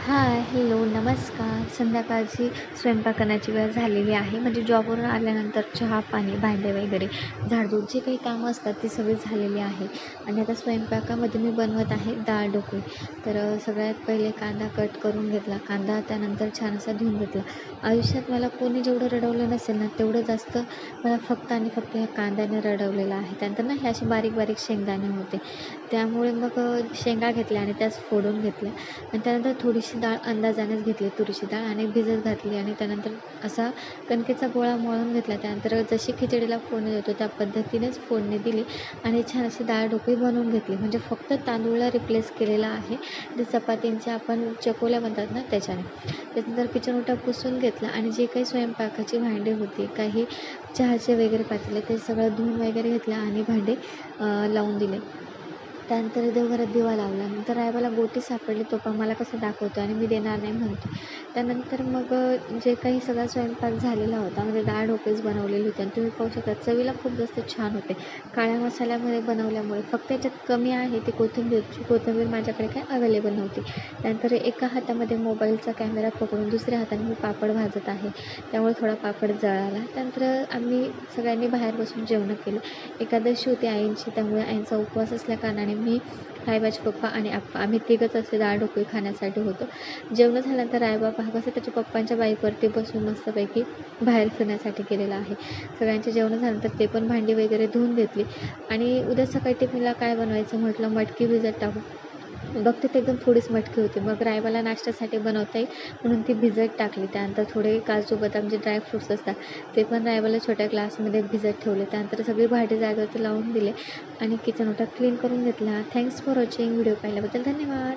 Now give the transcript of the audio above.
Hi hello नमस्कार. संध्याकाळची स्वयंपाक करण्याची वेळ झालेली आहे. म्हणजे जॉबवरून आल्यानंतर चहा पाणी भांडे वगैरे झाडझूड जे काही कामं असतात ती सगळी झालेली आहे. आणि आता स्वयंपाकामध्ये मी बनवत आहे डाळ ढोकळी. तर सगळ्यात पहिले कांदा कट करून घेतला. कांदा त्यानंतर छान असा धुवून घेतला. आयुष्यात मला कोणी जेवढं रडवलं नसेल ना तेवढं जास्त मला फक्त आणि फक्त ह्या कांद्याने रडवलेलं आहे. त्यानंतर ना हे असे बारीक बारीक शेंगदाणे होते. त्यामुळे मग शेंगा घेतल्या आणि त्याच फोडून घेतल्या. आणि त्यानंतर थोडीशी डाळ अंदाजानेच घेतली तुरीची डाळ आणि भिजत घातली आणि त्यानंतर असा कणकेचा गोळा मळून घेतला. त्यानंतर जशी खिचडीला फोडणी देतो त्या पद्धतीनेच फोडणी दिली आणि छान अशी डाळ ढोकळी बनवून घेतली. म्हणजे फक्त तांदूळला रिप्लेस केलेला आहे. ते चपातींच्या आपण चकोल्या बनतात ना त्याच्याने. त्याच्यानंतर किचन ओटा पुसून घेतला आणि जे काही स्वयंपाकाची भांडी होती काही चहाचे वगैरे पातेले ते सगळं धुवून वगैरे घेतलं आणि भांडे लावून दिले. त्यानंतर देवघरात दिवा लावला. नंतर रायबाला गोटी सापडली. तो पण मला कसं दाखवतो आणि मी देणार नाही म्हणतो. त्यानंतर मग जे काही सगळा स्वयंपाक झालेला होता म्हणजे डाळ ढोकळीच बनवलेली होती आणि तुम्ही पाहू शकता चवीला खूप जास्त छान होते. काळ्या मसाल्यामध्ये बनवल्यामुळे फक्त याच्यात कमी आहे ती कोथिंबीरची कोथिंबीर माझ्याकडे काय अवेलेबल नव्हती. त्यानंतर एका हातामध्ये मोबाईलचा कॅमेरा पकडून दुसऱ्या हाताने मी पापड भाजत आहे. त्यामुळे थोडा पापड जळाला. त्यानंतर आम्ही सगळ्यांनी बाहेर बसून जेवणं केलं. एकादशी होती आईंची त्यामुळे आईंचा उपवास असल्याकारणाने मी माझे पप्पा आणि आप्पा. आम्ही तिघंच असे डाळ ढोकळी खाण्यासाठी होतो. जेवण झाल्यानंतर रायबा हा कसं त्याच्या पप्पांच्या बाईकवरती बसून मस्तपैकी बाहेर फिरण्यासाठी गेलेला आहे. सगळ्यांचे जेवण झाल्यानंतर ते पण भांडी वगैरे धुवून घेतली. आणि उद्या सकाळी टिफिनला काय बनवायचं म्हटलं मटकी भिजत टाकू. बघते ते एकदम थोडीच मटकी होती. मग रायबाला नाश्त्यासाठी बनवता येईल. म्हणून ती भिजत टाकली. त्यानंतर थोडे काजू बदाम जे ड्रायफ्रूट्स असतात ते पण रायबाला छोट्या ग्लासमध्ये भिजत ठेवले. त्यानंतर सगळी भांडी जागेवरती लावून दिले आणि किचन ओटा क्लीन करून घेतला. थँक्स फॉर वॉचिंग व्हिडिओ पाहिल्याबद्दल धन्यवाद.